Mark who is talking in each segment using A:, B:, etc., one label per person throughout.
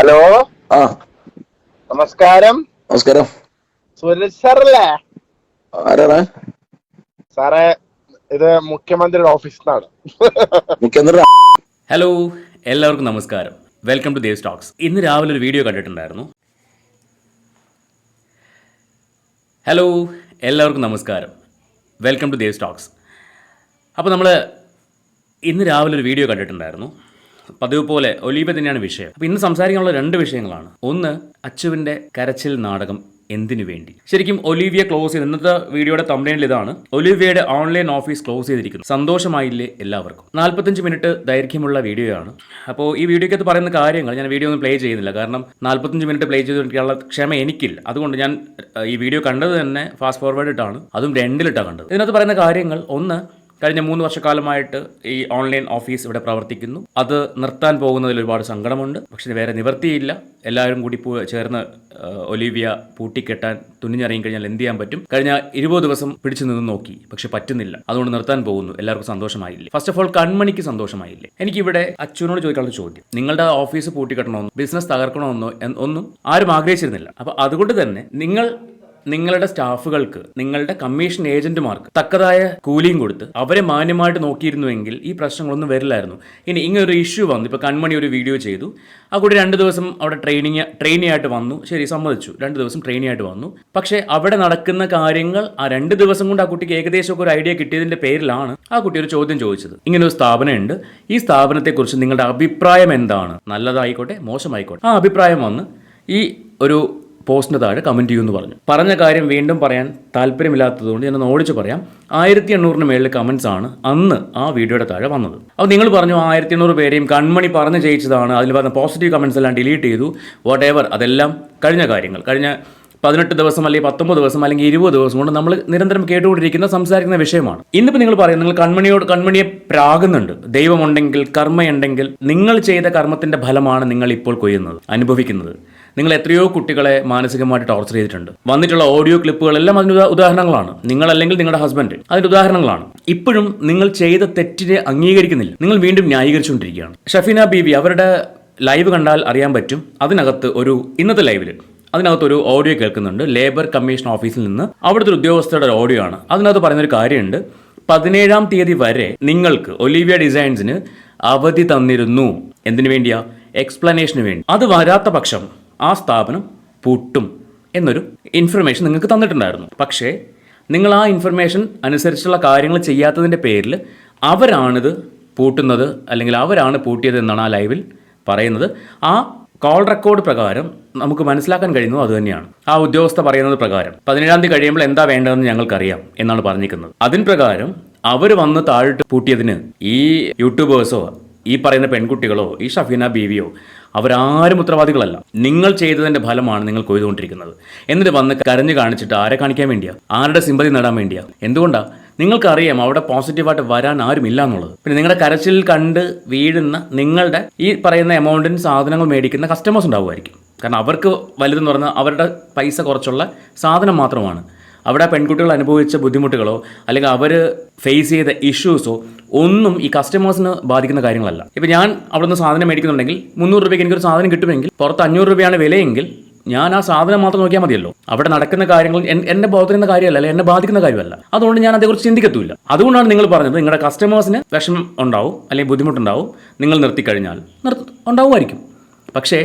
A: Hello?
B: ആ.
A: നമസ്കാരം.
B: നമസ്കാരം.
A: സുരേഷ് സാറല്ലേ?
B: ആരാണ്?
A: സാറേ ഇത് മുഖ്യമന്ത്രിയുടെ ഓഫീസിൽ നിന്നാണ്
B: മുഖ്യമന്ത്രി
C: ഹലോ എല്ലാവർക്കും നമസ്കാരം. വെൽക്കം ടു ദേവ് സ്റ്റോക്സ് ഇന്ന് രാവിലെ ഒരു വീഡിയോ കണ്ടിട്ടുണ്ടായിരുന്നു. ഹലോ എല്ലാവർക്കും നമസ്കാരം. വെൽക്കം ടു ദേവ് സ്റ്റോക്സ് അപ്പോൾ നമ്മൾ ഇന്ന് രാവിലെ ഒരു വീഡിയോ കണ്ടിട്ടുണ്ടായിരുന്നു. പതിവ് പോലെ ഒലീബ തന്നെയാണ് വിഷയം. അപ്പോൾ ഇന്ന് സംസാരിക്കാനുള്ള രണ്ട് വിഷയങ്ങളാണ്. ഒന്ന് അച്ചുവിന്റെ കരച്ചിൽ നാടകം എന്തിനു വേണ്ടി? ശരിക്കും ഒലീവിയ ക്ലോസ് ചെയ്ത് ഇന്നത്തെ വീഡിയോയുടെ തമ്പനയിൽ ഇതാണ്. ഒലീവിയയുടെ ഓൺലൈൻ ഓഫീസ് ക്ലോസ് ചെയ്തിരിക്കുന്നു. സന്തോഷമായില്ലേ എല്ലാവർക്കും. നാൽപ്പത്തഞ്ച് മിനിറ്റ് ദൈർഘ്യമുള്ള വീഡിയോയാണ്. അപ്പോൾ ഈ വീഡിയോക്കകത്ത് പറയുന്ന കാര്യങ്ങൾ ഞാൻ വീഡിയോ ഒന്നും പ്ലേ ചെയ്യുന്നില്ല. കാരണം നാൽപ്പത്തഞ്ച് മിനിറ്റ് പ്ലേ ചെയ്തിട്ടുള്ള ക്ഷമ എനിക്കില്ല. അതുകൊണ്ട് ഞാൻ ഈ വീഡിയോ കണ്ടത് തന്നെ ഫാസ്റ്റ് ഫോർവേഡ് ഇട്ടാണ്. അതും രണ്ടിലിട്ടാണ് കണ്ടത്. ഇതിനകത്ത് പറയുന്ന കാര്യങ്ങൾ ഒന്ന് കഴിഞ്ഞ മൂന്ന് വർഷക്കാലമായിട്ട് ഈ ഓൺലൈൻ ഓഫീസ് ഇവിടെ പ്രവർത്തിക്കുന്നു. അത് നിർത്താൻ പോകുന്നതിൽ ഒരുപാട് സങ്കടമുണ്ട്. പക്ഷേ വേറെ നിവർത്തിയില്ല എല്ലാവരും കൂടി ചേർന്ന് ഒലിവിയ പൂട്ടിക്കെട്ടാൻ തുനിഞ്ഞിറങ്ങി കഴിഞ്ഞാൽ എന്ത് ചെയ്യാൻ പറ്റും? കഴിഞ്ഞ ഇരുപത് ദിവസം പിടിച്ചു നിന്ന് നോക്കി. പക്ഷെ പറ്റുന്നില്ല. അതുകൊണ്ട് നിർത്താൻ പോകുന്നു. എല്ലാവർക്കും സന്തോഷമായില്ലേ? ഫസ്റ്റ് ഓഫ് ഓൾ കൺമണിക്ക് സന്തോഷമായില്ലേ? എനിക്കിവിടെ അച്ഛനോട് ചോദിക്കാനുള്ള ചോദ്യം. നിങ്ങളുടെ ഓഫീസ് പൂട്ടിക്കെട്ടണമെന്നോ ബിസിനസ് തകർക്കണമെന്നോ ഒന്നും ആരും ആഗ്രഹിച്ചിരുന്നില്ല. അപ്പോൾ അതുകൊണ്ട് തന്നെ നിങ്ങൾ നിങ്ങളുടെ സ്റ്റാഫുകൾക്ക് നിങ്ങളുടെ കമ്മീഷൻ ഏജന്റുമാർക്ക് തക്കതായ കൂലിയും കൊടുത്ത് അവരെ മാന്യമായിട്ട് നോക്കിയിരുന്നുവെങ്കിൽ ഈ പ്രശ്നങ്ങളൊന്നും വരില്ലായിരുന്നു. ഇനി ഇങ്ങനെ ഒരു ഇഷ്യൂ വന്നു. ഇപ്പോൾ കൺമണി ഒരു വീഡിയോ ചെയ്തു. ആ കൂടി രണ്ട് ദിവസം അവിടെ ട്രെയിനിങ് ട്രെയിനി ആയിട്ട് വന്നു. ശരി സമ്മതിച്ചു. രണ്ട് ദിവസം ട്രെയിനി ആയിട്ട് വന്നു. പക്ഷേ അവിടെ നടക്കുന്ന കാര്യങ്ങൾ ആ രണ്ട് ദിവസം കൊണ്ട് ആ കുട്ടിക്ക് ഏകദേശം ഒക്കെ ഒരു ഐഡിയ കിട്ടിയതിന്റെ പേരിലാണ് ആ കുട്ടി ഒരു ചോദ്യം ചോദിച്ചത്. ഇങ്ങനെ ഒരു സ്ഥാപനമുണ്ട്. ഈ സ്ഥാപനത്തെക്കുറിച്ച് നിങ്ങളുടെ അഭിപ്രായം എന്താണ്? നല്ലതായിക്കോട്ടെ മോശമായിക്കോട്ടെ. ആ അഭിപ്രായം വന്ന് ഈ ഒരു പോസ്റ്റിന് താഴെ കമന്റ് ചെയ്യുമെന്ന് പറഞ്ഞു. പറഞ്ഞ കാര്യം വീണ്ടും പറയാൻ താല്പര്യമില്ലാത്തതുകൊണ്ട് ഞാൻ ഒന്ന് ഓടിച്ച് പറയാം. ആയിരത്തി എണ്ണൂറിന് മേളിൽ കമൻസ് ആണ് അന്ന് ആ വീഡിയോയുടെ താഴെ വന്നത്. അപ്പോൾ നിങ്ങൾ പറഞ്ഞു ആയിരത്തി എണ്ണൂറ് പേരെയും കൺമണി പറഞ്ഞ് ജയിച്ചതാണ് അതിൽ പറഞ്ഞ പോസിറ്റീവ് കമൻസ് എല്ലാം ഡിലീറ്റ് ചെയ്തു. വാട്ട് എവർ അതെല്ലാം കഴിഞ്ഞ കാര്യങ്ങൾ. കഴിഞ്ഞ പതിനെട്ട് ദിവസം അല്ലെങ്കിൽ പത്തൊമ്പത് ദിവസം അല്ലെങ്കിൽ ഇരുപത് ദിവസം കൊണ്ട് നമ്മൾ നിരന്തരം കേട്ടുകൊണ്ടിരിക്കുന്ന സംസാരിക്കുന്ന വിഷയമാണ്. ഇന്നിപ്പോൾ നിങ്ങൾ പറയും നിങ്ങൾ കൺമണിയോട് കൺമണിയെ പ്രാകുന്നുണ്ട്. ദൈവമുണ്ടെങ്കിൽ കർമ്മയുണ്ടെങ്കിൽ നിങ്ങൾ ചെയ്ത കർമ്മത്തിന്റെ ഫലമാണ് നിങ്ങൾ ഇപ്പോൾ കൊയ്യുന്നത് അനുഭവിക്കുന്നത്. നിങ്ങൾ എത്രയോ കുട്ടികളെ മാനസികമായിട്ട് ടോർച്ചർ ചെയ്തിട്ടുണ്ട്. വന്നിട്ടുള്ള ഓഡിയോ ക്ലിപ്പുകളെല്ലാം അതിന് ഉദാഹരണങ്ങളാണ്. നിങ്ങൾ അല്ലെങ്കിൽ നിങ്ങളുടെ ഹസ്ബൻഡ് അതിന്റെ ഉദാഹരണങ്ങളാണ്. ഇപ്പോഴും നിങ്ങൾ ചെയ്ത തെറ്റിനെ അംഗീകരിക്കുന്നില്ല. നിങ്ങൾ വീണ്ടും ന്യായീകരിച്ചുകൊണ്ടിരിക്കുകയാണ്. ഷഫീന ബീബി അവരുടെ ലൈവ് കണ്ടാൽ അറിയാൻ പറ്റും. അതിനകത്ത് ഒരു ഇന്നത്തെ ലൈവിൽ അതിനകത്ത് ഒരു ഓഡിയോ കേൾക്കുന്നുണ്ട്. ലേബർ കമ്മീഷൻ ഓഫീസിൽ നിന്ന് അവിടുത്തെ ഒരു ഓഡിയോ ആണ്. അതിനകത്ത് പറയുന്നൊരു കാര്യമുണ്ട്. പതിനേഴാം തീയതി വരെ നിങ്ങൾക്ക് ഒലീവിയ ഡിസൈൻസിന് അവധി തന്നിരുന്നു. എന്തിനു വേണ്ടിയാ? എക്സ്പ്ലനേഷന് വേണ്ടി. അത് വരാത്ത പക്ഷം ആ സ്ഥാപനം പൂട്ടും എന്നൊരു ഇൻഫർമേഷൻ നിങ്ങൾക്ക് തന്നിട്ടുണ്ടായിരുന്നു. പക്ഷേ നിങ്ങൾ ആ ഇൻഫർമേഷൻ അനുസരിച്ചുള്ള കാര്യങ്ങൾ ചെയ്യാത്തതിന്റെ പേരിൽ അവരാണിത് പൂട്ടുന്നത് അല്ലെങ്കിൽ അവരാണ് പൂട്ടിയത് എന്നാണ് ആ ലൈവിൽ പറയുന്നത്. ആ കോൾ റെക്കോർഡ് പ്രകാരം നമുക്ക് മനസ്സിലാക്കാൻ കഴിയുന്നത് അതുതന്നെയാണ് ആ ഉദ്യോഗസ്ഥ പറയുന്നത് പ്രകാരം പതിനേഴാം തീയതി കഴിയുമ്പോൾ എന്താ വേണ്ടതെന്ന് ഞങ്ങൾക്കറിയാം എന്നാണ് പറഞ്ഞിരിക്കുന്നത്. അതിന് പ്രകാരം അവർ വന്ന് താഴിട്ട് പൂട്ടിയതിന് ഈ യൂട്യൂബേഴ്സോ ഈ പറയുന്ന പെൺകുട്ടികളോ ഈ ഷഫീന ബീവിയോ അവരാരും ഉത്തരവാദികളല്ല. നിങ്ങൾ ചെയ്തതിന്റെ ഫലമാണ് നിങ്ങൾ കൊയ്തുകൊണ്ടിരിക്കുന്നത്. എന്നിട്ട് വന്ന് കരഞ്ഞു കാണിച്ചിട്ട് ആരെ കാണിക്കാൻ വേണ്ടിയാ? ആരുടെ സിമ്പതി നേടാൻ വേണ്ടിയാ? എന്തുകൊണ്ടാ? നിങ്ങൾക്കറിയാം അവിടെ പോസിറ്റീവായിട്ട് വരാൻ ആരുമില്ല എന്നുള്ളത്. പിന്നെ നിങ്ങളുടെ കരച്ചിൽ കണ്ട് വീഴുന്ന നിങ്ങളുടെ ഈ പറയുന്ന എമൗണ്ടിന് സാധനങ്ങൾ മേടിക്കുന്ന കസ്റ്റമേഴ്സ് ഉണ്ടാവുമായിരിക്കും. കാരണം അവർക്ക് വലുതെന്ന് പറഞ്ഞാൽ അവരുടെ പൈസ കുറച്ചുള്ള സാധനം മാത്രമാണ്. അവിടെ പെൺകുട്ടികൾ അനുഭവിച്ച ബുദ്ധിമുട്ടുകളോ അല്ലെങ്കിൽ അവർ ഫേസ് ചെയ്ത ഇഷ്യൂസോ ഒന്നും ഈ കസ്റ്റമേഴ്സിന് ബാധിക്കുന്ന കാര്യങ്ങളല്ല. ഇപ്പം ഞാൻ അവിടെ നിന്ന് സാധനം മേടിക്കുന്നുണ്ടെങ്കിൽ മുന്നൂറ് രൂപയ്ക്ക് എനിക്കൊരു സാധനം കിട്ടുമെങ്കിൽ പുറത്ത് അഞ്ഞൂറ് രൂപയാണ് വിലയെങ്കിൽ ഞാൻ ആ സാധനം മാത്രം നോക്കിയാൽ മതിയല്ലോ. അവിടെ നടക്കുന്ന കാര്യങ്ങൾ എന്നെ ബോധിക്കുന്ന കാര്യമല്ല അല്ലെ എന്നെ ബാധിക്കുന്ന കാര്യമല്ല. അതുകൊണ്ട് ഞാൻ അതേക്കുറിച്ച് ചിന്തിക്കത്തൂല്ല. അതുകൊണ്ടാണ് നിങ്ങൾ പറഞ്ഞത് നിങ്ങളുടെ കസ്റ്റമേഴ്സിന് വിഷമം ഉണ്ടാവും അല്ലെങ്കിൽ ബുദ്ധിമുട്ടുണ്ടാവും നിങ്ങൾ നിർത്തിക്കഴിഞ്ഞാൽ നിർത്തി ഉണ്ടാവുമായിരിക്കും. പക്ഷേ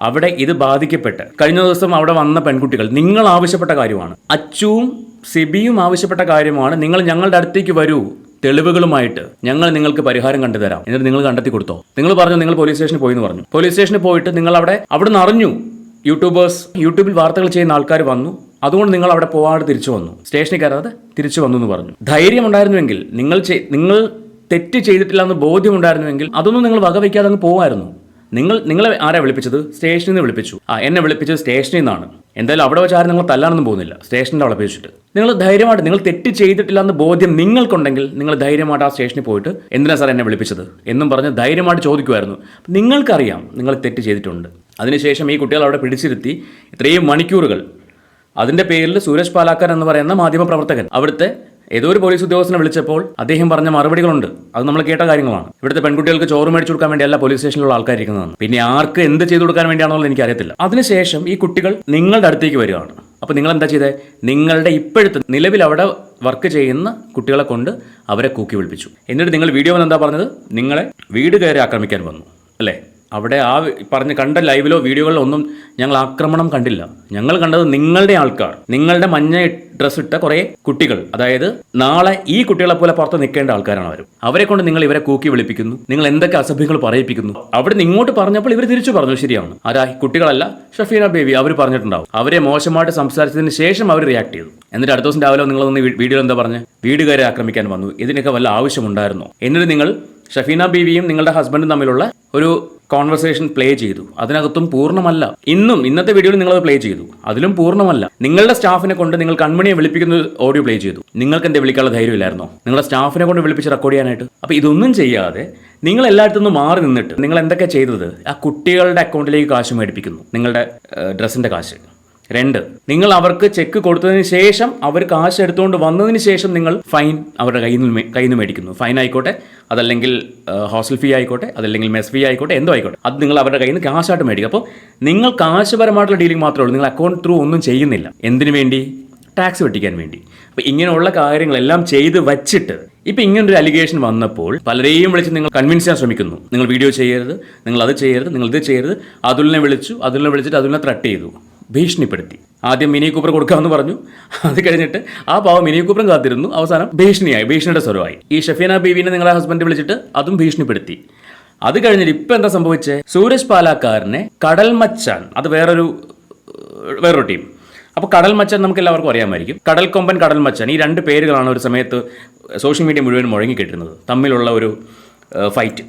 C: അവിടെ ഇത് ബാധിക്കപ്പെട്ട് കഴിഞ്ഞ ദിവസം അവിടെ വന്ന പെൺകുട്ടികൾ നിങ്ങൾ ആവശ്യപ്പെട്ട കാര്യമാണ്. അച്ചുവും സിബിയും ആവശ്യപ്പെട്ട കാര്യമാണ്. നിങ്ങൾ ഞങ്ങളുടെ അടുത്തേക്ക് വരൂ. തെളിവുകളുമായിട്ട് ഞങ്ങൾ നിങ്ങൾക്ക് പരിഹാരം കണ്ടുതരാം. എന്നിട്ട് നിങ്ങൾ കണ്ടെത്തി കൊടുത്തോ. നിങ്ങൾ പറഞ്ഞു നിങ്ങൾ പോലീസ് സ്റ്റേഷനിൽ പോയി എന്ന് പറഞ്ഞു. പോലീസ് സ്റ്റേഷനിൽ പോയിട്ട് നിങ്ങൾ അവിടെ അവിടെ നിന്ന് അറിഞ്ഞു. യൂട്യൂബേഴ്സ് യൂട്യൂബിൽ വാർത്തകൾ ചെയ്യുന്ന ആൾക്കാർ വന്നു. അതുകൊണ്ട് നിങ്ങൾ അവിടെ പോവാതെ തിരിച്ചു വന്നു. സ്റ്റേഷനിൽ കയറാതെ തിരിച്ചു വന്നു എന്ന് പറഞ്ഞു. ധൈര്യം ഉണ്ടായിരുന്നുവെങ്കിൽ നിങ്ങൾ നിങ്ങൾ തെറ്റ് ചെയ്തിട്ടില്ല എന്ന് ബോധ്യമുണ്ടായിരുന്നുവെങ്കിൽ അതൊന്നും നിങ്ങൾ വകവയ്ക്കാതെ അങ്ങ് പോവായിരുന്നു. നിങ്ങൾ നിങ്ങളെ ആരാ വിളിപ്പിച്ചത്? സ്റ്റേഷനിൽ നിന്ന് വിളിപ്പിച്ചു. ആ എന്നെ വിളിപ്പിച്ചത് സ്റ്റേഷനിൽ നിന്നാണ്. എന്തായാലും അവിടെ വെച്ച് ആരും നിങ്ങൾ തല്ലാനൊന്നും പോകുന്നില്ല. സ്റ്റേഷനിൽ അവിടെ വെച്ചിട്ട്. നിങ്ങൾ ധൈര്യമായിട്ട് നിങ്ങൾ തെറ്റ് ചെയ്തിട്ടില്ല എന്ന് ബോധ്യം നിങ്ങൾക്കുണ്ടെങ്കിൽ നിങ്ങൾ ധൈര്യമായിട്ട് ആ സ്റ്റേഷനിൽ പോയിട്ട് എന്തിനാ സാർ എന്നെ വിളിപ്പിച്ചത്? എന്നും പറഞ്ഞ് ധൈര്യമായിട്ട് ചോദിക്കുമായിരുന്നു. നിങ്ങൾക്കറിയാം നിങ്ങൾ തെറ്റ് ചെയ്തിട്ടുണ്ട്. അതിനുശേഷം ഈ കുട്ടികൾ അവിടെ പിടിച്ചിരുത്തി ഇത്രയും മണിക്കൂറുകൾ. അതിന്റെ പേരിൽ സൂരജ് പാലാക്കർ എന്ന് പറയുന്ന മാധ്യമപ്രവർത്തകൻ അവിടുത്തെ ഏതോ ഒരു പോലീസ് ഉദ്യോഗസ്ഥനെ വിളിച്ചപ്പോൾ അദ്ദേഹം പറഞ്ഞ മറുപടികളുണ്ട്. അത് നമ്മൾ കേട്ട കാര്യങ്ങളാണ്. ഇവിടുത്തെ പെൺകുട്ടികൾക്ക് ചോറ് മേടിച്ചു കൊടുക്കാൻ വേണ്ടിയല്ല പോലീസ് സ്റ്റേഷനിലുള്ള ആൾക്കാർ ഇരിക്കുന്നതാണ് പിന്നെ ആർക്ക് എന്ത് ചെയ്തു കൊടുക്കാൻ വേണ്ടിയാണെന്നുള്ളത് എനിക്കറിയത്തില്ല. അതിനുശേഷം ഈ കുട്ടികൾ നിങ്ങളുടെ അടുത്തേക്ക് വരികയാണ്. അപ്പോൾ നിങ്ങൾ എന്താ ചെയ്തേ? നിങ്ങളുടെ ഇപ്പോഴത്തെ നിലവിൽ അവിടെ വർക്ക് ചെയ്യുന്ന കുട്ടികളെ കൊണ്ട് അവരെ കൂക്കി വിളിപ്പിച്ചു. എന്നിട്ട് നിങ്ങൾ വീഡിയോ എന്താ പറഞ്ഞത്? നിങ്ങളെ വീട് കയറി ആക്രമിക്കാൻ വന്നു. അല്ലേ? അവിടെ ആ പറഞ്ഞ് കണ്ട ലൈവിലോ വീഡിയോകളിലോ ഒന്നും ഞങ്ങൾ ആക്രമണം കണ്ടില്ല. ഞങ്ങൾ കണ്ടത് നിങ്ങളുടെ ആൾക്കാർ. നിങ്ങളുടെ മഞ്ഞ ഡ്രസ് ഇട്ട കുറേ കുട്ടികൾ. അതായത് നാളെ ഈ കുട്ടികളെ പോലെ പുറത്ത് നിൽക്കേണ്ട ആൾക്കാരാണ് അവർ അവരെ കൊണ്ട് നിങ്ങൾ ഇവരെ കൂക്കി വിളിപ്പിക്കുന്നു. നിങ്ങൾ എന്തൊക്കെ അസഭ്യങ്ങൾ പറയിപ്പിക്കുന്നു. അവിടെ നിന്ന് ഇങ്ങോട്ട് പറഞ്ഞപ്പോൾ ഇവർ തിരിച്ചു പറഞ്ഞു ശരിയാണ്. ആരാ? കുട്ടികളല്ല. ഷഫീന ബേബി അവർ പറഞ്ഞിട്ടുണ്ടാവും. അവരെ മോശമായിട്ട് സംസാരിച്ചതിന് ശേഷം അവർ റിയാക്ട് ചെയ്തു. എന്നിട്ട് അടുത്ത ദിവസം രാവിലെ നിങ്ങൾ ഒന്ന് വീഡിയോ എന്താ പറഞ്ഞ്? വീടുകാരെ ആക്രമിക്കാൻ വന്നു. ഇതിനൊക്കെ വല്ല ആവശ്യമുണ്ടായിരുന്നു? എന്നിട്ട് നിങ്ങൾ ഷഫീന ബീവിയും നിങ്ങളുടെ ഹസ്ബൻഡും തമ്മിലുള്ള ഒരു കോൺവെർസേഷൻ പ്ലേ ചെയ്തു. അതിനകത്തും പൂർണമല്ല. ഇന്നും ഇന്നത്തെ വീഡിയോയിൽ നിങ്ങളത് പ്ലേ ചെയ്തു. അതിലും പൂർണമല്ല. നിങ്ങളുടെ സ്റ്റാഫിനെ കൊണ്ട് നിങ്ങൾ കൺമണിയെ വിളിപ്പിക്കുന്ന ഓഡിയോ പ്ലേ ചെയ്തു. നിങ്ങൾക്ക് എന്തെ വിളിക്കാനുള്ള ധൈര്യമില്ലായിരുന്നോ? നിങ്ങളുടെ സ്റ്റാഫിനെ കൊണ്ട് വിളിപ്പിച്ച് റെക്കോർഡ് ചെയ്യാനായിട്ട്. അപ്പോൾ ഇതൊന്നും ചെയ്യാതെ നിങ്ങൾ എല്ലായിടത്തു മാറി നിന്നിട്ട് നിങ്ങൾ എന്തൊക്കെ ചെയ്തത്? ആ കുട്ടികളുടെ അക്കൗണ്ടിലേക്ക് കാശ് മേടിപ്പിക്കുന്നു. നിങ്ങളുടെ ഡ്രസ്സിന്റെ കാശ്. രണ്ട്. നിങ്ങൾ അവർക്ക് ചെക്ക് കൊടുത്തതിന് ശേഷം അവർ കാശ് എടുത്തുകൊണ്ട് വന്നതിന് ശേഷം നിങ്ങൾ ഫൈൻ അവരുടെ കയ്യിൽ നിന്ന് കയ്യിൽ നിന്ന് മേടിക്കുന്നു. ഫൈൻ ആയിക്കോട്ടെ അതല്ലെങ്കിൽ ഹോസ്റ്റൽ ഫീ ആയിക്കോട്ടെ അതല്ലെങ്കിൽ മെസ് ഫീ ആയിക്കോട്ടെ എന്തോ ആയിക്കോട്ടെ. അത് നിങ്ങൾ അവരുടെ കയ്യിൽ നിന്ന് കാശായിട്ട് മേടിക്കും അപ്പോൾ നിങ്ങൾ കാശുപരമായിട്ടുള്ള ഡീലിംഗ് മാത്രമേ ഉള്ളൂ. നിങ്ങൾ അക്കൗണ്ട് ത്രൂ ഒന്നും ചെയ്യുന്നില്ല. എന്തിനു വേണ്ടി? ടാക്സ് വെട്ടിക്കാൻ വേണ്ടി. അപ്പോൾ ഇങ്ങനെയുള്ള കാര്യങ്ങളെല്ലാം ചെയ്ത് വച്ചിട്ട് ഇപ്പം ഇങ്ങനൊരു അലിഗേഷൻ വന്നപ്പോൾ പലരെയും വിളിച്ച് നിങ്ങൾ കൺവിൻസ് ചെയ്യാൻ ശ്രമിക്കുന്നു. നിങ്ങൾ വീഡിയോ ചെയ്യരുത് നിങ്ങൾ അത് ചെയ്യരുത് നിങ്ങൾ ഇത് ചെയ്യരുത്. അതുലിനെ വിളിച്ചു അതുലിനെ വിളിച്ചിട്ട് അതുലിനെ ത്രട്ട് ചെയ്തു. ഭീഷണിപ്പെടുത്തി. ആദ്യം മിനി കൂപ്പർ കൊടുക്കാമെന്ന് പറഞ്ഞു. അത് കഴിഞ്ഞിട്ട് ആ പാവം മിനി കൂപ്പറും കാത്തിരുന്നു. അവസാനം ഭീഷണിയായി ഭീഷണിയുടെ സ്വരമായി. ഈ ഷഫീന ബീവിനെ നിങ്ങളെ ഹസ്ബൻഡ് വിളിച്ചിട്ട് അതും ഭീഷണിപ്പെടുത്തി. അത് കഴിഞ്ഞിട്ട് ഇപ്പം എന്താ സംഭവിച്ചേ? സൂരജ് പാലാക്കാരനെ കടൽ മച്ചാൻ അത് വേറൊരു വേറൊരു ടീം. അപ്പോൾ കടൽ മച്ചൻ നമുക്ക് എല്ലാവർക്കും അറിയാമായിരിക്കും. കടൽ കൊമ്പൻ കടൽ മച്ചൻ ഈ രണ്ട് പേരുകളാണ് ഒരു സമയത്ത് സോഷ്യൽ മീഡിയ മുഴുവൻ മുഴങ്ങിക്കിട്ടിരുന്നത് തമ്മിലുള്ള ഒരു ഫൈറ്റ്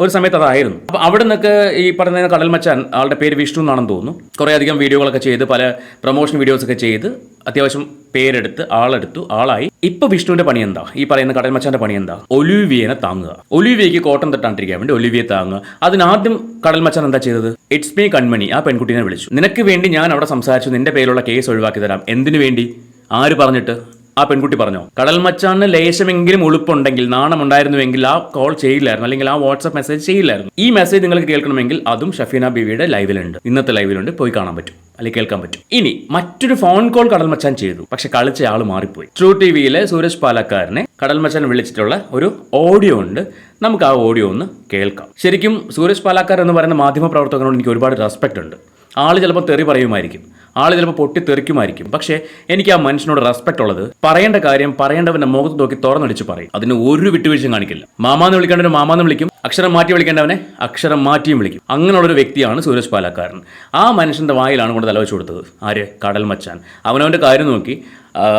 C: ഒരു സമയത്ത് അതായിരുന്നു. അപ്പോൾ അവിടെ നിന്നൊക്കെ ഈ പറയുന്ന കടൽ മച്ചാൻ ആളുടെ പേര് വിഷ്ണു എന്നാണെന്ന് തോന്നുന്നു. കുറേ അധികം വീഡിയോകളൊക്കെ ചെയ്ത് പല പ്രൊമോഷൻ വീഡിയോസ് ഒക്കെ ചെയ്ത് അത്യാവശ്യം പേരെടുത്ത് ആളെടുത്തു ആളായി. ഇപ്പൊ വിഷ്ണുവിന്റെ പണി എന്താ? ഈ പറയുന്ന കടൽ മച്ചാന്റെ പണി എന്താ? ഒലിവിയനെ താങ്ങുക. ഒലിവിയയ്ക്ക് കോട്ടം തട്ടാണ്ടിരിക്കാൻ വേണ്ടി ഒലിവിയെ താങ്ങുക. അതിനാദ്യം കടൽ മച്ചാൻ എന്താ ചെയ്തത്? It's me Kanmani. ആ പെൺകുട്ടീനെ വിളിച്ചു. നിനക്ക് വേണ്ടി ഞാൻ അവിടെ സംസാരിച്ചു. നിന്റെ പേരിലുള്ള കേസ് ഒഴിവാക്കി തരാം. എന്തിനു വേണ്ടി? ആര് പറഞ്ഞിട്ട്? ആ പെൺകുട്ടി പറഞ്ഞോ? കടൽ മച്ചാന് ലേശമെങ്കിലും ഉളുപ്പുണ്ടെങ്കിൽ നാണമുണ്ടായിരുന്നുവെങ്കിൽ ആ കോൾ ചെയ്യില്ലായിരുന്നു. അല്ലെങ്കിൽ ആ വാട്സ്ആപ്പ് മെസ്സേജ് ചെയ്യില്ലായിരുന്നു. ഈ മെസ്സേജ് നിങ്ങൾക്ക് കേൾക്കണമെങ്കിൽ അതും ഷഫീന ബീവിയുടെ ലൈവിലുണ്ട്. ഇന്നത്തെ ലൈവിലുണ്ട്. പോയി കാണാൻ പറ്റും. അല്ലെങ്കിൽ കേൾക്കാൻ പറ്റും. ഇനി മറ്റൊരു ഫോൺ കോൾ കടൽ മച്ചാൻ ചെയ്തു. പക്ഷെ കളിച്ച ആൾ മാറിപ്പോയി. ട്രൂ ടി വിയിലെ സൂരജ് പാലക്കാരനെ കടൽ മച്ചാൻ വിളിച്ചിട്ടുള്ള ഒരു ഓഡിയോ ഉണ്ട്. നമുക്ക് ആ ഓഡിയോ ഒന്ന് കേൾക്കാം. ശരിക്കും സൂരജ് പാലക്കാർ എന്ന് പറയുന്ന മാധ്യമ പ്രവർത്തകനോട് എനിക്ക് ഒരുപാട് റെസ്പെക്ട് ഉണ്ട്. ആൾ ചിലപ്പോൾ തെറി പറയുമായിരിക്കും. ആൾ ചിലപ്പോൾ പൊട്ടി തെറിക്കുമായിരിക്കും പക്ഷേ എനിക്ക് ആ മനുഷ്യനോട് റെസ്പെക്ട് ഉള്ളത് പറയേണ്ട കാര്യം പറയേണ്ടവന്റെ മുഖത്ത് നോക്കി തുറന്നടിച്ച് പറയും. അതിന് ഒരു വിട്ടുവീഴ്ചയും കാണിക്കില്ല. മാമാന്ന് വിളിക്കേണ്ടവന് മാമാന്ന് വിളിക്കും. അക്ഷരം മാറ്റി വിളിക്കേണ്ടവനെ അക്ഷരം മാറ്റിയും വിളിക്കും. അങ്ങനെയുള്ളൊരു വ്യക്തിയാണ് സൂരജ് പാലക്കാരൻ. ആ മനുഷ്യന്റെ വായിലാണ് കൊണ്ട് തലവെച്ച് കൊടുത്തത്. ആര്? കടൽ മച്ചാൻ. അവനവന്റെ കാര്യം നോക്കി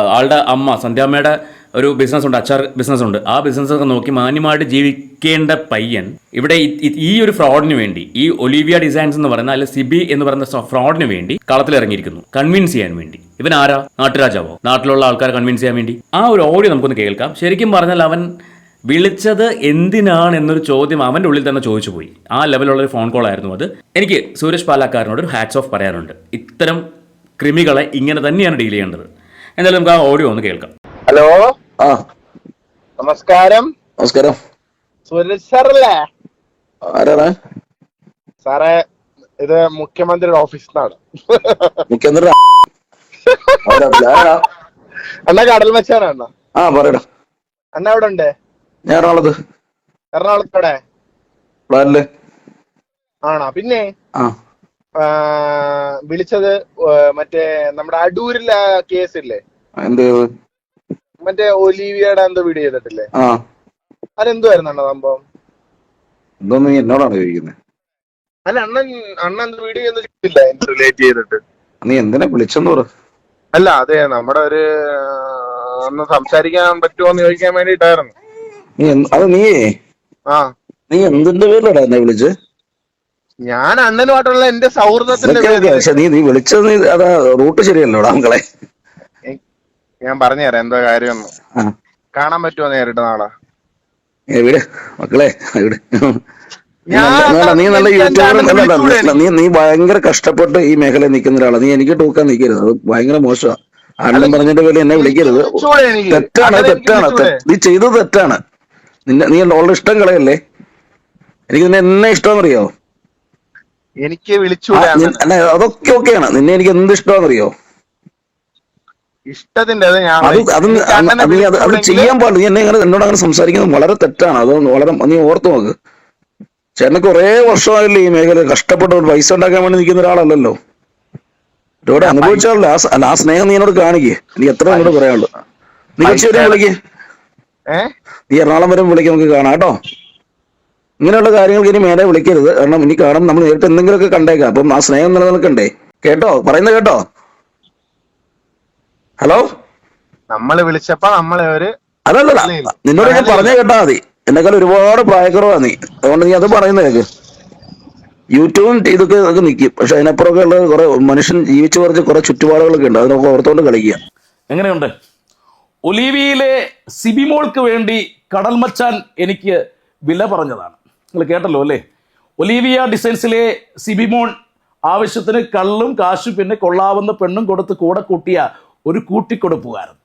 C: ആളുടെ അമ്മ സന്ധ്യാമ്മയുടെ ഒരു ബിസിനസ് ഉണ്ട് അച്ചാർ ബിസിനസ് ഉണ്ട് ആ ബിസിനസ് ഒക്കെ നോക്കി മാന്യമായിട്ട് ജീവിക്കേണ്ട പയ്യൻ ഇവിടെ ഈ- ഒരു ഫ്രോഡിന് വേണ്ടി ഈ ഒലിവിയ ഡിസൈൻസ് എന്ന് പറയുന്ന അല്ലെ സിബി എന്ന് പറയുന്ന ഫ്രോഡിന് വേണ്ടി കളത്തിൽ ഇറങ്ങിയിരിക്കുന്നു കൺവിൻസ് ചെയ്യാൻ വേണ്ടി. ഇവൻ ആരാ? നാട്ടുരാജാവോ? നാട്ടിലുള്ള ആൾക്കാരെ കൺവിൻസ് ചെയ്യാൻ വേണ്ടി. ആ ഒരു ഓഡിയോ നമുക്കൊന്ന് കേൾക്കാം. ശരിക്കും പറഞ്ഞാൽ അവൻ വിളിച്ചത് എന്തിനാണ് എന്നൊരു ചോദ്യം അവന്റെ ഉള്ളിൽ തന്നെ ചോദിച്ചു പോയി. ആ ലെവലുള്ള ഒരു ഫോൺ കോൾ ആയിരുന്നു അത്. എനിക്ക് സൂരജ് പാലാക്കാരനോട് ഒരു ഹാറ്റ്സ് ഓഫ് പറയാനുണ്ട്. ഇത്തരം കൃമികളെ ഇങ്ങനെ തന്നെയാണ് ഡീൽ ചെയ്യേണ്ടത്. എന്തായാലും നമുക്ക് ആ ഓഡിയോ ഒന്ന് കേൾക്കാം.
A: ഹലോ
B: ആ.
A: നമസ്കാരം.
B: നമസ്കാരം.
A: സാറല്ലേ?
B: ആരാണ്?
A: സാറേ ഇത് മുഖ്യമന്ത്രിയുടെ ഓഫീസിൽ നിന്നാണ്.
B: മുഖ്യമന്ത്രി
A: അണ്ണ കടൽ മച്ചാനാ അണ്ണ.
B: ആ പറയടാ.
A: അണ്ണ എവിടെ ഉണ്ട്?
B: ഞാൻ എറണാകുളത്ത്.
A: എറണാകുളത്തോടെ
B: പ്ലാനിൽ.
A: ആണോ? പിന്നെ
B: ആ.
A: വിളിച്ചത് മറ്റേ നമ്മുടെ അടൂരിലെ കേസ് ഇല്ലേ?
B: എന്ത്?
A: മറ്റേ ഒലീവിയയുടെ എന്തോ വീഡിയോ ചെയ്തിട്ടില്ലേ? അതെന്തുവായിരുന്നു സംഭവം?
B: ഇതൊന്നും നീ എന്നോടാണ് ചോദിക്കുന്നത്
A: അല്ല അണ്ണൻ അണ്ണൻ വീഡിയോ ഒന്നും ചെയ്തില്ല റിലേറ്റ് ചെയ്തിട്ട്?
B: നീ എന്തിനാ വിളിച്ചെന്ന് പറ.
A: അല്ല അതെ നമ്മുടെ ഒരു ഒന്ന് സംസാരിക്കാൻ പറ്റുമോ എന്ന് ചോദിക്കാൻ വേണ്ടിട്ടായിരുന്നു
B: നീ അത് നീ
A: ആ.
B: നീ എന്തിന്റെ പേരിലടാ എന്നെ വിളിച്ച്?
A: ഞാൻ അണ്ണനുമായിട്ടുള്ള എന്റെ സൗഹൃദത്തിന്റെ
B: പക്ഷെ നീ നീ വിളിച്ചത് നീ അതാ റൂട്ട് ശരിയല്ലോടാ മക്കളെ?
A: ഞാൻ പറഞ്ഞുതരാം എന്തോ കാര്യമൊന്നും.
B: ആ.
A: കാണാൻ പറ്റുമോ നേരിട്ട് നാളെ?
B: മക്കളെ നീ നല്ല- യൂട്യൂബർ നീ നീ ഭയങ്കര കഷ്ടപ്പെട്ട് ഈ മേഖലയിൽ നിൽക്കുന്ന ഒരാളാണ് നീ എനിക്ക് ടൂക്കാൻ നിൽക്കരുത്. അത് ഭയങ്കര മോശമാണ് അണ്ണൻ പറഞ്ഞിട്ട് പേരിൽ എന്നെ വിളിക്കരുത്. തെറ്റാണ് തെറ്റാണ്. നീ ചെയ്തത് തെറ്റാണ്. നിന്നെ നീ ഉള്ള ഇഷ്ടം കളയല്ലേ? എനിക്ക് നിന്നെ എന്നെ ഇഷ്ടമെന്നറിയോ
A: എനിക്ക്?
B: അല്ല അതൊക്കെ ഓക്കെയാണ് നിന്നെ എനിക്ക് എന്ത് ഇഷ്ടമാണെന്നറിയോ
A: ഇഷ്ടത്തിന്റെ അത് ഞാൻ
B: അത് അത് നീ-
A: എനിക്ക് അണ്ണനെ
B: അത് നീ അത് അത്
A: വിളിച്ചൂടെങ്കിൽ
B: ചെയ്യാൻ പാടില്ല. നീ എന്നെ ഇങ്ങനെ എന്നോട് അങ്ങനെ സംസാരിക്കുന്നത് വളരെ തെറ്റാണ്. അത് വളരെ നീ ഓർത്തു നോക്ക്. ചേട്ടന് കുറെ വർഷമായില്ലേ ഈ മേഖല കഷ്ടപ്പെട്ട് ഒരു പൈസ ഉണ്ടാക്കാൻ വേണ്ടി നിൽക്കുന്ന ഒരാളല്ലല്ലോ. ഇവിടെ അനുഭവിച്ചാലോ ആ ആ സ്നേഹം നീ എന്നോട് കാണിക്കേ. നീ എത്ര എന്നോട് പറയാനുള്ളു. നീ കൊച്ചി വരെ വിളിക്കേ. നീ എറണാകുളം വരെ വിളിക്ക നമുക്ക് കാണാം കേട്ടോ. ഇങ്ങനെയുള്ള കാര്യങ്ങൾക്ക് ഇനി മേലെ വിളിക്കരുത്. കാരണം ഇനി കാണും നമ്മൾ നേരിട്ട് എന്തെങ്കിലുമൊക്കെ കണ്ടേക്കാം. അപ്പം ആ സ്നേഹം നിലനിൽക്കണ്ടേ? കേട്ടോ? പറയുന്നത് കേട്ടോ? ഹലോ?
A: നമ്മൾ വിളിച്ചപ്പോ നമ്മളെ ഒരു
B: അതല്ലല്ല
A: ഇല്ല.
B: നിന്നോട് ഞാൻ പറഞ്ഞേ കേട്ടാ മതി. എന്നെക്കാൾ ഒരുപാട് പ്രായക്കുറവാ നീ. അതുകൊണ്ട് നീ അത് പറയുന്നത് കേക്ക്. യൂട്യൂബും ഇതൊക്കെ ഇതൊക്കെ നിൽക്കും പക്ഷെ അതിനപ്പുറമൊക്കെ ഉള്ള കുറെ മനുഷ്യൻ ജീവിച്ചു കുറച്ച് കുറെ ചുറ്റുപാടുകളൊക്കെ ഉണ്ട്. അതിനൊക്കെ ഓർത്തുകൊണ്ട് കളിക്കുക.
D: എങ്ങനെയുണ്ട്? ഒലീവിയിലെ സിബിമോൾക്ക് വേണ്ടി കടൽമച്ചാൻ എനിക്ക് വില പറഞ്ഞതാണ്. നിങ്ങൾ കേട്ടല്ലോ അല്ലേ? ഒലീവിയ ഡിസൈൻസിലെ സിബിമോൾ ആവശ്യത്തിന് കള്ളും കാശും പിന്നെ കൊള്ളാവുന്ന പെണ്ണും കൊടുത്ത് കൂടെ കൂട്ടിയ ഒരു കൂട്ടിക്കൊടുപ്പുകാരൻ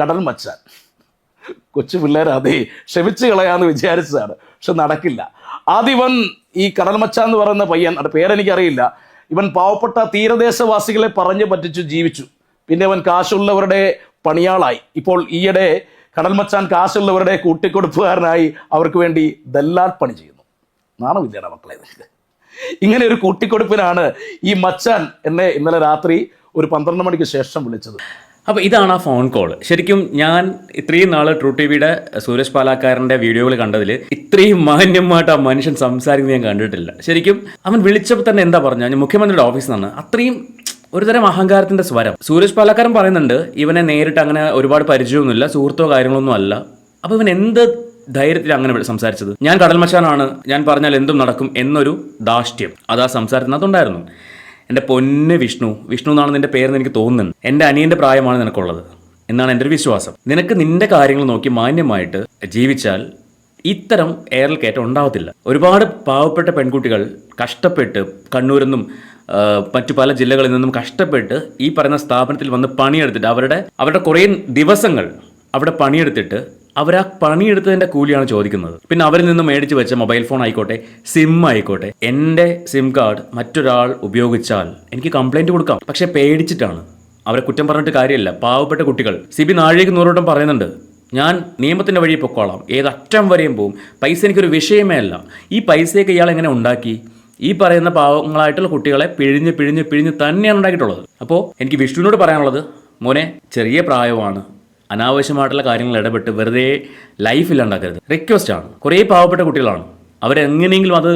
D: കടൽ മച്ചാൻ. കൊച്ചു പിള്ളേർ അതെ ക്ഷമിച്ചു കളയാന്ന് വിചാരിച്ചതാണ് പക്ഷെ നടക്കില്ല. ആദ്യവൻ ഈ കടൽ മച്ചാൻ എന്ന് പറയുന്ന പയ്യൻ അത് പേരെനിക്കറിയില്ല ഇവൻ പാവപ്പെട്ട തീരദേശവാസികളെ പറഞ്ഞു പറ്റിച്ചു ജീവിച്ചു. പിന്നെ അവൻ കാശുള്ളവരുടെ പണിയാളായി. ഇപ്പോൾ ഈയിടെ കടൽ മച്ചാൻ കാശുള്ളവരുടെ കൂട്ടിക്കൊടുപ്പുകാരനായി അവർക്ക് വേണ്ടി ദല്ലാൽ പണി ചെയ്യുന്നു. നാണമില്ലേടാ മക്കളെ? ഇങ്ങനെ ഒരു കൂട്ടിക്കൊടുപ്പിനാണ് ഈ മച്ചാൻ എന്നെ ഇന്നലെ രാത്രി ഒരു പന്ത്രണ്ട് മണിക്ക് ശേഷം വിളിച്ചത്.
C: അപ്പോൾ ഇതാണ് ആ ഫോൺ കോൾ ശരിക്കും ഞാൻ ഇത്രയും നാൾ ട്രൂ ടി വിയുടെ സൂരജ് പാലാക്കാരന്റെ വീഡിയോകൾ കണ്ടതിൽ ഇത്രയും മാന്യമായിട്ട് ആ മനുഷ്യൻ സംസാരിക്കുന്നത് ഞാൻ കണ്ടിട്ടില്ല. ശരിക്കും അവൻ വിളിച്ചപ്പോൾ തന്നെ എന്താ പറഞ്ഞു ഞാൻ മുഖ്യമന്ത്രിയുടെ ഓഫീസിൽ നിന്ന് അത്രയും ഒരുതരം അഹങ്കാരത്തിന്റെ സ്വരം. സൂരജ് പാലക്കാരൻ പറയുന്നുണ്ട് ഇവനെ നേരിട്ട് അങ്ങനെ ഒരുപാട് പരിചയമൊന്നുമില്ല സുഹൃത്തോ കാര്യങ്ങളൊന്നും അല്ല. അപ്പോൾ ഇവൻ എന്ത് ധൈര്യത്തിൽ അങ്ങനെ സംസാരിച്ചത്? ഞാൻ കടൽ മച്ചാനാണ് ഞാൻ പറഞ്ഞാൽ എന്തും നടക്കും എന്നൊരു ദാഷ്ട്യം അത് ആ സംസാരത്തിനകത്തുണ്ടായിരുന്നു. എന്റെ പൊന്ന് വിഷ്ണു. വിഷ്ണു എന്നാണ് നിന്റെ പേരെന്ന് എനിക്ക് തോന്നുന്നുണ്ട്. എന്റെ അനിയന്റെ പ്രായമാണ് നിനക്കുള്ളത്. എന്നാണ് എന്റെ ഒരു വിശ്വാസം. നിനക്ക് നിന്റെ കാര്യങ്ങൾ നോക്കി മാന്യമായിട്ട് ജീവിച്ചാൽ ഇത്തരം എയറിൽ കയറ്റം ഉണ്ടാവത്തില്ല. ഒരുപാട് പാവപ്പെട്ട പെൺകുട്ടികൾ കഷ്ടപ്പെട്ട് കണ്ണൂരിൽ നിന്നും മറ്റു പല ജില്ലകളിൽ നിന്നും കഷ്ടപ്പെട്ട് ഈ പറയുന്ന സ്ഥാപനത്തിൽ വന്ന് പണിയെടുത്തിട്ട് അവരുടെ അവരുടെ കുറേ ദിവസങ്ങൾ അവിടെ പണിയെടുത്തിട്ട് അവർ ആ പണിയെടുത്തതിന്റെ കൂലിയാണ് ചോദിക്കുന്നത്. പിന്നെ അവരിൽ നിന്ന് മേടിച്ച് വെച്ച മൊബൈൽ ഫോൺ ആയിക്കോട്ടെ സിം ആയിക്കോട്ടെ എന്റെ സിം കാർഡ് മറ്റൊരാൾ ഉപയോഗിച്ചാൽ എനിക്ക് കംപ്ലൈന്റ് കൊടുക്കാം. പക്ഷെ പേടിച്ചിട്ടാണ്. അവരെ കുറ്റം പറഞ്ഞിട്ട് കാര്യമില്ല. പാവപ്പെട്ട കുട്ടികൾ. സി ബി നാഴികക്ക് നൂറോട്ടം പറയുന്നുണ്ട്. ഞാൻ നിയമത്തിന്റെ വഴി പൊക്കോളാം. ഏതറ്റം വരെയും പോവും. പൈസ എനിക്കൊരു വിഷയമേ അല്ല. ഈ പൈസയൊക്കെ ഇയാൾ എങ്ങനെ ഉണ്ടാക്കി? ഈ പറയുന്ന പാവങ്ങളായിട്ടുള്ള കുട്ടികളെ പിഴിഞ്ഞ് പിഴിഞ്ഞ് പിഴിഞ്ഞ് തന്നെയാണ് ഉണ്ടാക്കിയിട്ടുള്ളത്. അപ്പോൾ എനിക്ക് വിഷ്ണുവിനോട് പറയാനുള്ളത് മോനെ ചെറിയ പ്രായമാണ്. അനാവശ്യമായിട്ടുള്ള കാര്യങ്ങൾ ഇടപെട്ട് വെറുതെ ലൈഫ് ഇല്ലാണ്ടാക്കരുത്. റിക്വസ്റ്റ് ആണ്. കുറേ പാവപ്പെട്ട കുട്ടികളാണ്. അവരെങ്ങനെയെങ്കിലും അത്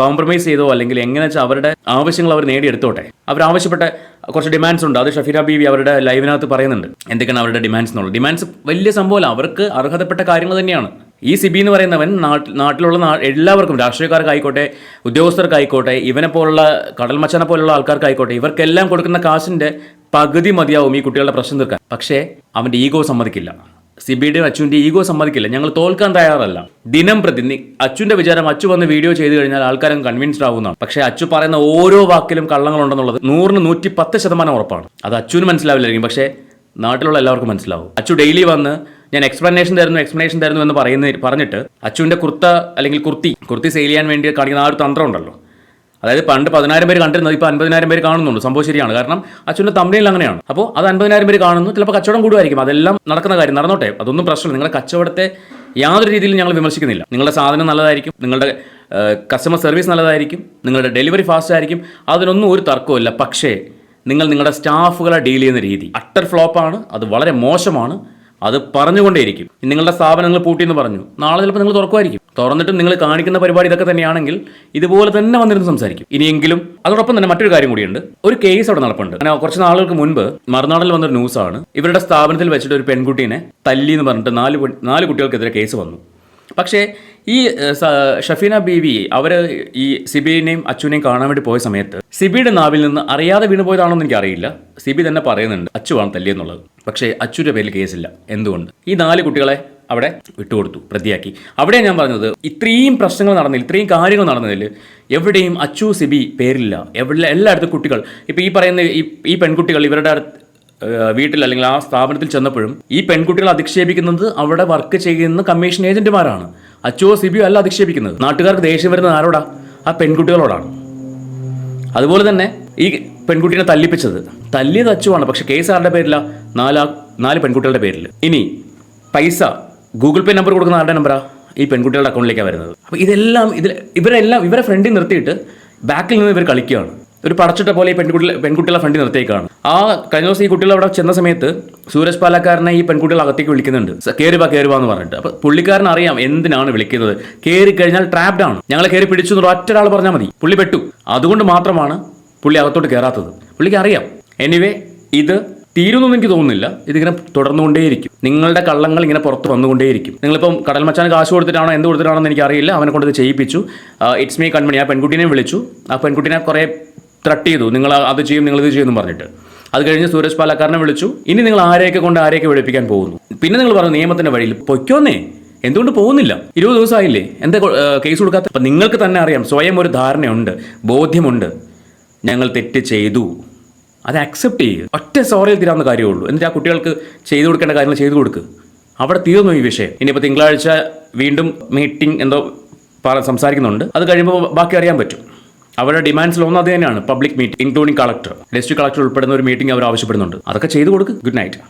C: കോംപ്രമൈസ് ചെയ്തോ അല്ലെങ്കിൽ എങ്ങനെ വെച്ചാൽ അവരുടെ ആവശ്യങ്ങൾ അവർ നേടിയെടുത്തോട്ടെ. അവർ ആവശ്യപ്പെട്ട കുറച്ച് ഡിമാൻഡ്സ് ഉണ്ട്. അത് ഷഫീറ ബീവി അവരുടെ ലൈവിനകത്ത് പറയുന്നുണ്ട്. എന്തൊക്കെയാണ് അവരുടെ ഡിമാൻഡ്സ് എന്നുള്ളത്. ഡിമാൻഡ്സ് വലിയ സംഭവമല്ല. അവർക്ക് അർഹതപ്പെട്ട കാര്യങ്ങൾ തന്നെയാണ്. ഈ സിബി എന്ന് പറയുന്നവൻ നാട്ടിൽ നാട്ടിലുള്ള എല്ലാവർക്കും രാഷ്ട്രീയക്കാർക്കായിക്കോട്ടെ ഉദ്യോഗസ്ഥർക്കായിക്കോട്ടെ ഇവനെ പോലുള്ള കടൽമച്ചനെ പോലുള്ള ആൾക്കാർക്കായിക്കോട്ടെ ഇവർക്കെല്ലാം കൊടുക്കുന്ന കാശിന്റെ പകുതി മതിയാവും ഈ കുട്ടികളുടെ പ്രശ്നം തീർക്കാൻ. പക്ഷേ അവന്റെ ഈഗോ സമ്മതിക്കില്ല. സിബിയുടെയും അച്ചുവിന്റെ ഈഗോ സമ്മതിക്കില്ല. ഞങ്ങൾ തോൽക്കാൻ തയ്യാറല്ല. ദിനം പ്രതി അച്ചുവിന്റെ വിചാരം അച്ചു വന്ന് വീഡിയോ ചെയ്തു കഴിഞ്ഞാൽ ആൾക്കാരും കൺവിൻസ്ഡ് ആവുന്നതാണ്. പക്ഷേ അച്ചു പറയുന്ന ഓരോ വാക്കിലും കള്ളങ്ങളുണ്ടെന്നുള്ളത് നൂറിന് നൂറ്റി പത്ത് ശതമാനം ഉറപ്പാണ്. അത് അച്ചുവിന് മനസ്സിലാവില്ലായിരിക്കും. പക്ഷേ നാട്ടിലുള്ള എല്ലാവർക്കും മനസ്സിലാവും. അച്ചു ഡെയിലി വന്ന് ഞാൻ എക്സ്പ്ലനേഷൻ തരുന്നു എക്സ്പ്ലനേഷൻ തരുന്നു എന്ന് പറയുന്ന പറഞ്ഞിട്ട് അച്ചുവിന്റെ കുർത്ത അല്ലെങ്കിൽ കുർത്തി കുർത്തി സെയിൽ ചെയ്യാൻ വേണ്ടി കാണിക്കുന്ന ആ ഒരു തന്ത്രം ഉണ്ടല്ലോ. അതായത് പണ്ട് പതിനായിരം പേര് കണ്ടിരുന്നത് ഇപ്പോൾ അൻപതിനായിരം പേര് കാണുന്നുണ്ട്. സംഭവം ശരിയാണ്. കാരണം അച്ഛന്റെ തമ്മിലും അങ്ങനെയാണ്. അപ്പോൾ അത് അൻപതിനായിരം പേര് കാണുന്നു. ചിലപ്പോൾ കച്ചവടം കൂടുമായിരിക്കും. അതെല്ലാം നടക്കുന്ന കാര്യം. നടന്നോട്ടെ. അതൊന്നും പ്രശ്നമില്ല. നിങ്ങളുടെ കച്ചവടത്തെ യാതൊരു രീതിയിലും ഞങ്ങൾ വിമർശിക്കുന്നില്ല. നിങ്ങളുടെ സാധനം നല്ലതായിരിക്കും. നിങ്ങളുടെ കസ്റ്റമർ സർവീസ് നല്ലതായിരിക്കും. നിങ്ങളുടെ ഡെലിവറി ഫാസ്റ്റ് ആയിരിക്കും. അതിനൊന്നും ഒരു തർക്കമില്ല പക്ഷേ നിങ്ങൾ നിങ്ങളുടെ സ്റ്റാഫുകളെ ഡീൽ ചെയ്യുന്ന രീതി. അട്ടർ ഫ്ലോപ്പാണ് അത് വളരെ മോശമാണ്. അത് പറഞ്ഞുകൊണ്ടേയിരിക്കും. നിങ്ങളുടെ സ്ഥാപനങ്ങൾ നിങ്ങൾ പൂട്ടിയെന്ന് പറഞ്ഞു. നാളെ ചിലപ്പോൾ നിങ്ങൾ തുറക്കുമായിരിക്കും. തുറന്നിട്ടും നിങ്ങൾ കാണിക്കുന്ന പരിപാടി ഇതൊക്കെ തന്നെയാണെങ്കിൽ ഇതുപോലെ തന്നെ വന്നിരുന്ന് സംസാരിക്കും. ഇനിയെങ്കിലും അതോടൊപ്പം തന്നെ മറ്റൊരു കാര്യം കൂടിയുണ്ട്. ഒരു കേസ് അവിടെ നടപ്പുണ്ട്. അങ്ങനെ കുറച്ച് നാളുകൾക്ക് മുൻപ് മറുനാടിൽ വന്നൊരു ന്യൂസാണ് ഇവരുടെ സ്ഥാപനത്തിൽ വെച്ചിട്ട് ഒരു പെൺകുട്ടീനെ തല്ലി എന്ന് പറഞ്ഞിട്ട് നാല് നാല് കുട്ടികൾക്കെതിരെ കേസ് വന്നു. പക്ഷേ ഈ ഷഫീന ബീവി അവർ ഈ സിബിനെയും അച്ചുവിനെയും കാണാൻ വേണ്ടി പോയ സമയത്ത് സിബിയുടെ നാവിൽ നിന്ന് അറിയാതെ വീണു പോയതാണോന്ന് എനിക്ക് അറിയില്ല സിബി തന്നെ പറയുന്നുണ്ട് അച്ചുവാണ് തല്ലിയെന്നുള്ളത്. പക്ഷേ അച്ചുവിന്റെ പേരിൽ കേസില്ല എന്തുകൊണ്ട്? ഈ നാല് കുട്ടികളെ അവിടെ വിട്ടുകൊടുത്തു പ്രതിയാക്കി. അവിടെ ഞാൻ പറഞ്ഞത് ഇത്രയും പ്രശ്നങ്ങൾ നടന്നതിൽ ഇത്രയും കാര്യങ്ങൾ നടന്നതിൽ എവിടെയും അച്ചു സിബി പേരില്ല. എവിടെ എല്ലായിടത്തും കുട്ടികൾ. ഇപ്പോൾ ഈ പറയുന്ന ഈ പെൺകുട്ടികൾ ഇവരുടെ വീട്ടിൽ അല്ലെങ്കിൽ ആ സ്ഥാപനത്തിൽ ചെന്നപ്പോഴും ഈ പെൺകുട്ടികൾ അധിക്ഷേപിക്കുന്നത് അവിടെ വർക്ക് ചെയ്യുന്ന കമ്മീഷൻ ഏജന്റുമാരാണ്. അച്ചോ സിബിയോ അല്ല അധിക്ഷേപിക്കുന്നത്. നാട്ടുകാർക്ക് ദേഷ്യം വരുന്നത് ആരോടാ? ആ പെൺകുട്ടികളോടാണ്. അതുപോലെ തന്നെ ഈ പെൺകുട്ടീനെ തല്ലിപ്പിച്ചത്. തല്ലിയത് അച്ചുവാണ് പക്ഷെ കേസ് ആരുടെ പേരില്ല നാലാ നാല് പെൺകുട്ടികളുടെ പേരിൽ ഇനി പൈസ. ഗൂഗിൾ പേ നമ്പർ കൊടുക്കുന്ന ആരുടെ നമ്പറാണ് ഈ പെൺകുട്ടികളുടെ അക്കൗണ്ടിലേക്കാണ് വരുന്നത്. അപ്പോൾ ഇതെല്ലാം ഇതിൽ ഇവരെല്ലാം ഇവരെ ഫ്രണ്ടിൽ നിർത്തിയിട്ട് ബാക്കിൽ നിന്ന് ഇവർ കളിക്കുകയാണ്. ഒരു പടച്ചിട്ട പോലെ ഈ പെൺകുട്ടികളെ പെൺകുട്ടികളെ ഫണ്ടി നിർത്തിയേക്കാണ്. ആ കഴിഞ്ഞ ദിവസം ഈ കുട്ടികൾ അവിടെ ചെന്ന സമയത്ത് സൂരജ് പാലക്കാരനെ ഈ പെൺകുട്ടികൾ അകത്തേക്ക് വിളിക്കുന്നുണ്ട്. കയറിവാ കേറുവാ എന്ന് പറഞ്ഞിട്ട്. അപ്പോൾ പുള്ളിക്കാരൻ അറിയാം എന്തിനാണ് വിളിക്കുന്നത്. കയറി കഴിഞ്ഞാൽ ട്രാപ്ഡ് ആണ്. ഞങ്ങളെ കയറി പിടിച്ചു എന്നുള്ള ഒറ്റ ഒരാൾ പറഞ്ഞാൽ മതി. പുള്ളി പെട്ടു. അതുകൊണ്ട് മാത്രമാണ് പുള്ളി അകത്തോട്ട് കയറാത്തത് പുള്ളിക്ക് അറിയാം. എനിവേ ഇത് തീരുമെന്നൊന്നും എനിക്ക് തോന്നുന്നില്ല. ഇതിങ്ങനെ തുടർന്നുകൊണ്ടേയിരിക്കും. നിങ്ങളുടെ കള്ളങ്ങൾ ഇങ്ങനെ പുറത്ത് വന്നുകൊണ്ടേയിരിക്കും. നിങ്ങളിപ്പം കടൽ മച്ചാൻ കാശ് കൊടുത്തിട്ടാണോ എന്ത് കൊടുത്തിട്ടാണോ എന്ന് എനിക്കറിയില്ല. അവനെ കൊണ്ട് ഇത് ചെയ്യിപ്പിച്ചു. ഇറ്റ്സ് മീ കൺമണി ആ പെൺകുട്ടീനെ വിളിച്ചു. ആ പെൺകുട്ടീനെ കുറേ ത്രട്ട് ചെയ്തു. നിങ്ങൾ അത് ചെയ്യും നിങ്ങൾ ഇത് ചെയ്യുമെന്ന് പറഞ്ഞിട്ട്. അത് കഴിഞ്ഞ് സൂരജ് പാലക്കാരനെ വിളിച്ചു. ഇനി നിങ്ങൾ ആരെയൊക്കെ കൊണ്ട് ആരെയൊക്കെ വിളിപ്പിക്കാൻ പോകുന്നു? പിന്നെ നിങ്ങൾ പറഞ്ഞു നിയമത്തിന്റെ വഴിയിൽ പൊയ്ക്കോന്നേ. എന്തുകൊണ്ട് പോകുന്നില്ല? ഇരുപത് ദിവസമായില്ലേ? എന്താ കേസ് കൊടുക്കാത്ത? അപ്പം നിങ്ങൾക്ക് തന്നെ അറിയാം സ്വയം ഒരു ധാരണയുണ്ട് ബോധ്യമുണ്ട്. ഞങ്ങൾ തെറ്റ് ചെയ്തു. അത് അക്സെപ്റ്റ് ചെയ്യുക ഒറ്റ സോറിയിൽ തീരാവുന്ന കാര്യമുള്ളൂ. എന്നിട്ട് ആ കുട്ടികൾക്ക് ചെയ്തു കൊടുക്കേണ്ട കാര്യങ്ങൾ ചെയ്തു കൊടുക്കുക അവിടെ തീർന്നു ഈ വിഷയം. ഇനിയിപ്പോൾ തിങ്കളാഴ്ച വീണ്ടും മീറ്റിംഗ് എന്തോ സംസാരിക്കുന്നുണ്ട്. അത് കഴിയുമ്പോൾ ബാക്കി അറിയാൻ പറ്റും. അവരുടെ ഡിമാൻഡ്സിൽ ഒന്ന് അത് തന്നെയാണ്. Public meeting including collector district collector ഉൾപ്പെടുന്ന ഒരു മീറ്റിംഗ് അവർ ആവശ്യപ്പെടുന്നുണ്ട്. അതൊക്കെ ചെയ്തു കൊടുക്കുക ഗുഡ് നൈറ്റ്